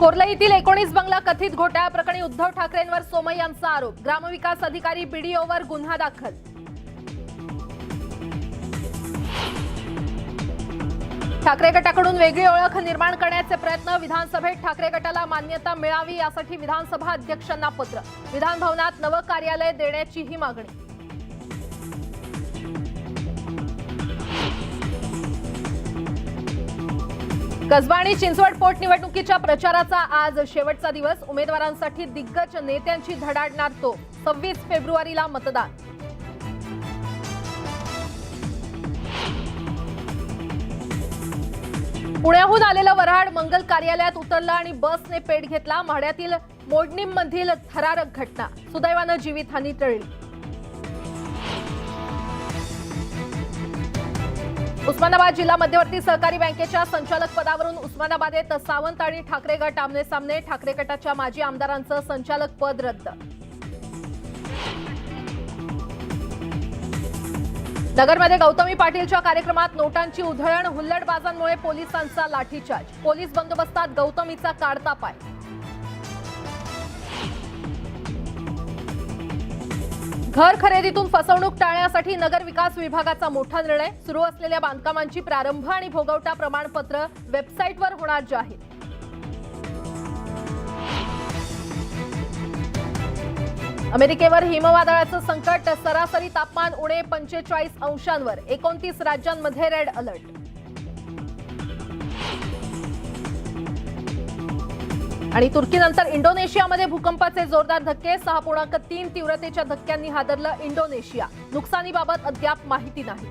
कोर्लईतील एकोणीस बंगला कथित घोटाळ्याप्रकरणी उद्धव ठाकरेंवर सोमय यांचा आरोप. ग्रामविकास अधिकारी बीडीओवर गुन्हा दाखल. ठाकरे गटाकडून वेगळी ओळख निर्माण करण्याचे प्रयत्न विधानसभेत ठाकरे गटाला मान्यता मिळावी यासाठी विधानसभा अध्यक्षांना पत्र. विधानभवनात नवं कार्यालय देण्याचीही मागणी. कसबा आणि चिंचवड पोटनिवडणुकीच्या प्रचाराचा आज शेवटचा दिवस. उमेदवारांसाठी दिग्गज नेत्यांची धडाडणार तो. सव्वीस फेब्रुवारीला मतदान. पुण्याहून आलेलं वऱ्हाड मंगल कार्यालयात उतरलं आणि बसने पेट घेतला. म्हाड्यातील मोडणीमधील थरारक घटना. सुदैवानं जीवितहानी टळली. उस्मानाबाद जिल्हा मध्यवर्ती सहकारी बँकेच्या संचालक पदावरून उस्मानाबादेत सावंत आणि ठाकरे गट आमने सामने ठाकरे गटाच्या माजी आमदारांचं संचालक पद रद्द. नगरमध्ये गौतमी पाटीलच्या कार्यक्रमात नोटांची उधळण हुल्लडबाजांमुळे पोलिसांचा लाठीचार्ज. पोलीस बंदोबस्तात गौतमीचा काढता पाय. घर खरेदीतून फसवणूक टाळण्यासाठी नगर विकास विभागाचा मोठा निर्णय सुरू असलेल्या बांधकामांची प्रारंभ आणि भोगवटा प्रमाणपत्र वेबसाईटवर होणार जाहीर. अमेरिकेवर हिमवादळाचं संकट सरासरी तापमान उणे पंचेचाळीस अंशांवर एकोणतीस राज्यांमध्ये रेड अलर्ट. आणि तुर्कीनंतर इंडोनेशियामध्ये भूकंपाचे जोरदार धक्के सहा पूर्णांक तीन तीव्रतेच्या धक्क्यांनी हादरलं इंडोनेशिया. नुकसानीबाबत अद्याप माहिती नाही.